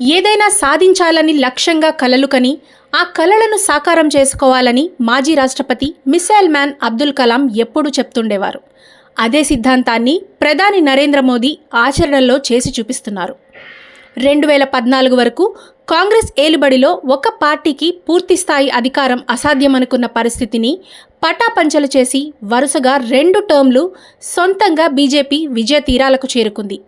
ఏదైనా సాధించాలని లక్ష్యంగా కలలు కని ఆ కలలను సాకారం చేసుకోవాలని మాజీ రాష్ట్రపతి మిసైల్ మ్యాన్ అబ్దుల్ కలాం ఎప్పుడూ చెప్తుండేవారు. అదే సిద్ధాంతాన్ని ప్రధాని నరేంద్ర మోదీ ఆచరణలో చేసి చూపిస్తున్నారు. రెండు వేల పద్నాలుగు వరకు కాంగ్రెస్ ఏలుబడిలో ఒక పార్టీకి పూర్తిస్థాయి అధికారం అసాధ్యమనుకున్న పరిస్థితిని పటాపంచలు చేసి వరుసగా రెండు టర్మ్లు సొంతంగా బీజేపీ విజయ తీరాలకు చేరుకుంది.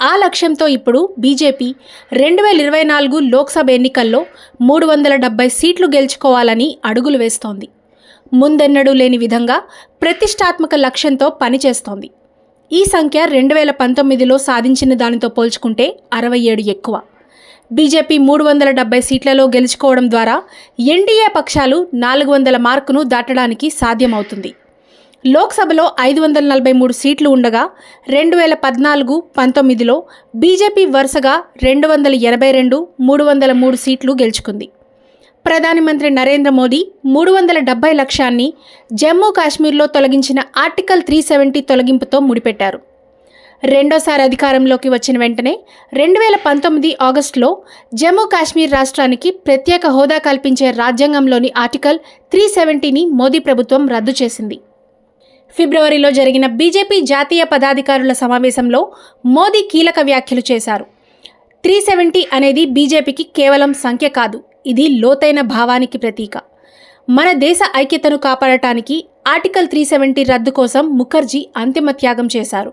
ఆ లక్ష్యంతో ఇప్పుడు బీజేపీ రెండు వేల ఇరవై నాలుగు లోక్సభ ఎన్నికల్లో మూడు వందల డెబ్బై సీట్లు గెలుచుకోవాలని అడుగులు వేస్తోంది. ముందెన్నడూ లేని విధంగా ప్రతిష్టాత్మక లక్ష్యంతో పనిచేస్తోంది. ఈ సంఖ్య రెండు వేల పంతొమ్మిదిలో సాధించిన దానితో పోల్చుకుంటే అరవై ఏడు ఎక్కువ. బీజేపీ మూడు వందల డెబ్బై సీట్లలో గెలుచుకోవడం ద్వారా ఎన్డీఏ పక్షాలు నాలుగు వందల మార్కును దాటడానికి సాధ్యమవుతుంది. లోక్సభలో ఐదు వందల నలభై మూడు సీట్లు ఉండగా రెండు వేల పద్నాలుగు పంతొమ్మిదిలో బీజేపీ వరుసగా రెండు వందల ఎనభై రెండు మూడు వందల మూడు సీట్లు గెలుచుకుంది. ప్రధాని మంత్రి నరేంద్ర మోదీ మూడు వందల డెబ్బై లక్ష్యాన్ని జమ్మూ కాశ్మీర్లో తొలగించిన ఆర్టికల్ త్రీ సెవెంటీ తొలగింపుతో ముడిపెట్టారు. రెండోసారి అధికారంలోకి వచ్చిన వెంటనే రెండు వేల పంతొమ్మిది ఆగస్టులో జమ్మూ కాశ్మీర్ రాష్ట్రానికి ప్రత్యేక హోదా కల్పించే రాజ్యాంగంలోని ఆర్టికల్ త్రీ సెవెంటీని మోదీ ప్రభుత్వం రద్దు చేసింది. ఫిబ్రవరిలో జరిగిన బీజేపీ జాతీయ పదాధికారుల సమావేశంలో మోదీ కీలక వ్యాఖ్యలు చేశారు. త్రీ సెవెంటీ అనేది బీజేపీకి కేవలం సంఖ్య కాదు ఇది లోతైన భావానికి ప్రతీక. మన దేశ ఐక్యతను కాపాడటానికి ఆర్టికల్ త్రీ సెవెంటీ రద్దు కోసం ముఖర్జీ అంతిమ త్యాగం చేశారు.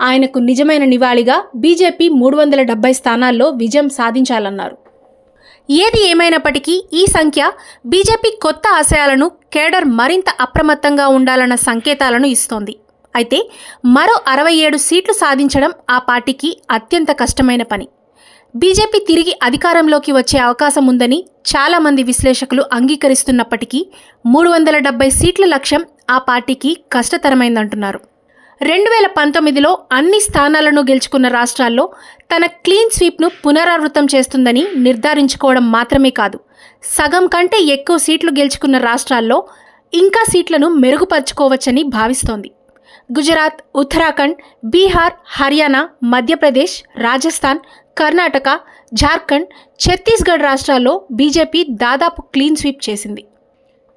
ఆయనకు నిజమైన నివాళిగా బీజేపీ మూడు వందల డెబ్బై స్థానాల్లో విజయం సాధించాలన్నారు. ఏది ఏమైనప్పటికీ ఈ సంఖ్య బీజేపీ కొత్త ఆశయాలను కేడర్ మరింత అప్రమత్తంగా ఉండాలన్న సంకేతాలను ఇస్తోంది. అయితే మరో అరవై ఏడు సీట్లు సాధించడం ఆ పార్టీకి అత్యంత కష్టమైన పని. బీజేపీ తిరిగి అధికారంలోకి వచ్చే అవకాశం ఉందని చాలామంది విశ్లేషకులు అంగీకరిస్తున్నప్పటికీ మూడు వందల డెబ్బై సీట్ల లక్ష్యం ఆ పార్టీకి కష్టతరమైందంటున్నారు. రెండు వేల పంతొమ్మిదిలో అన్ని స్థానాలను గెలుచుకున్న రాష్ట్రాల్లో తన క్లీన్ స్వీప్ను పునరావృతం చేస్తుందని నిర్ధారించుకోవడం మాత్రమే కాదు. సగం కంటే ఎక్కువ సీట్లు గెలుచుకున్న రాష్ట్రాల్లో ఇంకా సీట్లను మెరుగుపరుచుకోవచ్చని భావిస్తోంది. గుజరాత్ ఉత్తరాఖండ్ బీహార్ హర్యానా మధ్యప్రదేశ్ రాజస్థాన్ కర్ణాటక జార్ఖండ్ ఛత్తీస్గఢ్ రాష్ట్రాల్లో బీజేపీ దాదాపు క్లీన్ స్వీప్ చేసింది.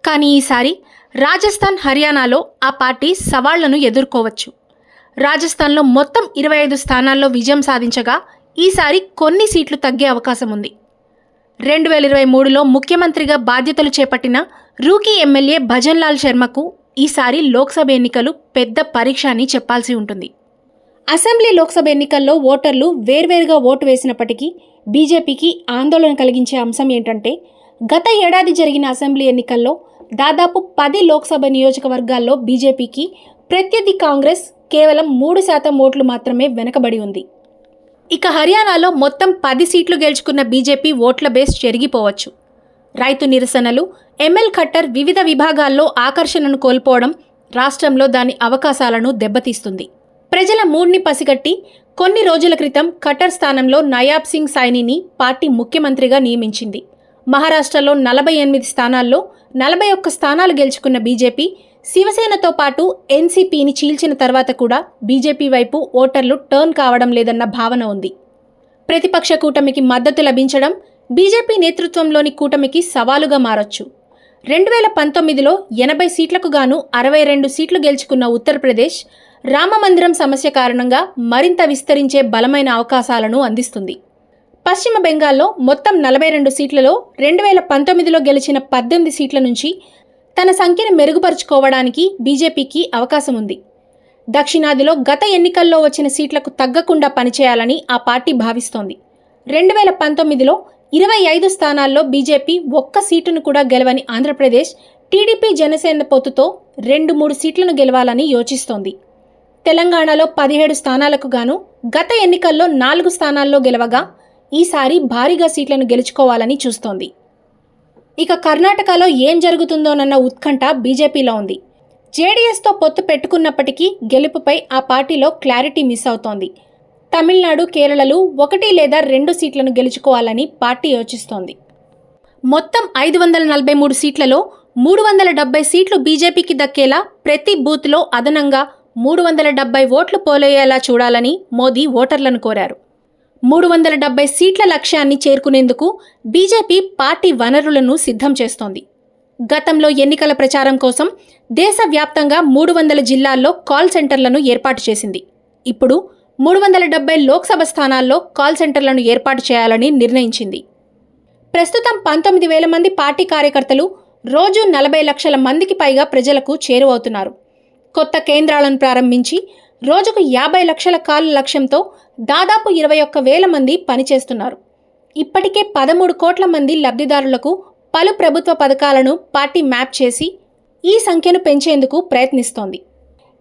కానీ ఈసారి రాజస్థాన్ హర్యానాలో ఆ పార్టీ సవాళ్ళను ఎదుర్కోవచ్చు. రాజస్థాన్లో మొత్తం ఇరవై ఐదు స్థానాల్లో విజయం సాధించగా ఈసారి కొన్ని సీట్లు తగ్గే అవకాశం ఉంది. రెండు వేల ఇరవై మూడులో ముఖ్యమంత్రిగా బాధ్యతలు చేపట్టిన రూకీ ఎమ్మెల్యే భజన్ లాల్ శర్మకు ఈసారి లోక్సభ ఎన్నికలు పెద్ద పరీక్ష అని చెప్పాల్సి ఉంటుంది. అసెంబ్లీ లోక్సభ ఎన్నికల్లో ఓటర్లు వేర్వేరుగా ఓటు వేసినప్పటికీ బీజేపీకి ఆందోళన కలిగించే అంశం ఏంటంటే గత ఏడాది జరిగిన అసెంబ్లీ ఎన్నికల్లో దాదాపు పది లోక్సభ నియోజకవర్గాల్లో బీజేపీకి ప్రత్యర్థి కాంగ్రెస్ కేవలం మూడు శాతం ఓట్లు మాత్రమే వెనకబడి ఉంది. ఇక హర్యానాలో మొత్తం పది సీట్లు గెలుచుకున్న బీజేపీ ఓట్ల బేస్ చెరిగిపోవచ్చు. రైతు నిరసనలు ఎంఎల్ ఖట్టర్ వివిధ విభాగాల్లో ఆకర్షణను కోల్పోవడం రాష్ట్రంలో దాని అవకాశాలను దెబ్బతీస్తుంది. ప్రజల మూడ్ని పసిగట్టి కొన్ని రోజుల క్రితం ఖట్టర్ స్థానంలో నయాబ్ సింగ్ సైనిని పార్టీ ముఖ్యమంత్రిగా నియమించింది. మహారాష్ట్రలో నలభై ఎనిమిది స్థానాల్లో నలభై ఒక్క స్థానాలు గెలుచుకున్న బీజేపీ శివసేనతో పాటు ఎన్సీపీని చీల్చిన తర్వాత కూడా బీజేపీ వైపు ఓటర్లు టర్న్ కావడం లేదన్న భావన ఉంది. ప్రతిపక్ష కూటమికి మద్దతు లభించడం బీజేపీ నేతృత్వంలోని కూటమికి సవాలుగా మారొచ్చు. రెండు వేల పంతొమ్మిదిలో ఎనభై సీట్లకు గాను అరవై రెండు సీట్లు గెలుచుకున్న ఉత్తరప్రదేశ్ రామమందిరం సమస్య కారణంగా మరింత విస్తరించే బలమైన అవకాశాలను అందిస్తుంది. పశ్చిమ బెంగాల్లో మొత్తం నలభై రెండు సీట్లలో రెండు వేల పంతొమ్మిదిలో గెలిచిన పద్దెనిమిది సీట్ల నుంచి తన సంఖ్యను మెరుగుపరుచుకోవడానికి బీజేపీకి అవకాశం ఉంది. దక్షిణాదిలో గత ఎన్నికల్లో వచ్చిన సీట్లకు తగ్గకుండా పనిచేయాలని ఆ పార్టీ భావిస్తోంది. రెండు వేల పంతొమ్మిదిలో ఇరవై ఐదు స్థానాల్లో బీజేపీ ఒక్క సీటును కూడా గెలవని ఆంధ్రప్రదేశ్ టీడీపీ జనసేన పొత్తుతో రెండు మూడు సీట్లను గెలవాలని యోచిస్తోంది. తెలంగాణలో పదిహేడు స్థానాలకు గాను గత ఎన్నికల్లో నాలుగు స్థానాల్లో గెలవగా ఈసారి భారీగా సీట్లను గెలుచుకోవాలని చూస్తోంది. ఇక కర్ణాటకలో ఏం జరుగుతుందోనన్న ఉత్కంఠ బీజేపీలో ఉంది. జేడీఎస్తో పొత్తు పెట్టుకున్నప్పటికీ గెలుపుపై ఆ పార్టీలో క్లారిటీ మిస్ అవుతోంది. తమిళనాడు కేరళలు ఒకటి లేదా రెండు సీట్లను గెలుచుకోవాలని పార్టీ యోచిస్తోంది. మొత్తం ఐదు వందల నలభై మూడు సీట్లలో మూడు వందల డెబ్బై సీట్లు బీజేపీకి దక్కేలా ప్రతి బూత్లో అదనంగా మూడు వందల డెబ్బై ఓట్లు పోలయ్యేలా చూడాలని మోదీ ఓటర్లను కోరారు. మూడు వందల డెబ్బై సీట్ల లక్ష్యాన్ని చేరుకునేందుకు బీజేపీ పార్టీ వనరులను సిద్ధం చేస్తోంది. గతంలో ఎన్నికల ప్రచారం కోసం దేశవ్యాప్తంగా మూడు వందల జిల్లాల్లో కాల్ సెంటర్లను ఏర్పాటు చేసింది. ఇప్పుడు మూడు వందల డెబ్బై లోక్సభ స్థానాల్లో కాల్ సెంటర్లను ఏర్పాటు చేయాలని నిర్ణయించింది. ప్రస్తుతం పంతొమ్మిది వేల మంది పార్టీ కార్యకర్తలు రోజు నలభై లక్షల మందికి పైగా ప్రజలకు చేరువవుతున్నారు. కొత్త కేంద్రాలను ప్రారంభించి రోజుకు యాభై లక్షల కాళ్ళ లక్ష్యంతో దాదాపు ఇరవై ఒక్క వేల మంది పనిచేస్తున్నారు. ఇప్పటికే పదమూడు కోట్ల మంది లబ్ధిదారులకు పలు ప్రభుత్వ పథకాలను పార్టీ మ్యాప్ చేసి ఈ సంఖ్యను పెంచేందుకు ప్రయత్నిస్తోంది.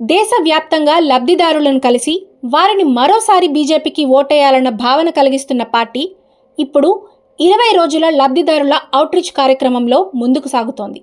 దేశవ్యాప్తంగా లబ్ధిదారులను కలిసి వారిని మరోసారి బీజేపీకి ఓటేయాలన్న భావన కలిగిస్తున్న పార్టీ ఇప్పుడు ఇరవై రోజుల లబ్ధిదారుల అవుట్రీచ్ కార్యక్రమంలో ముందుకు సాగుతోంది.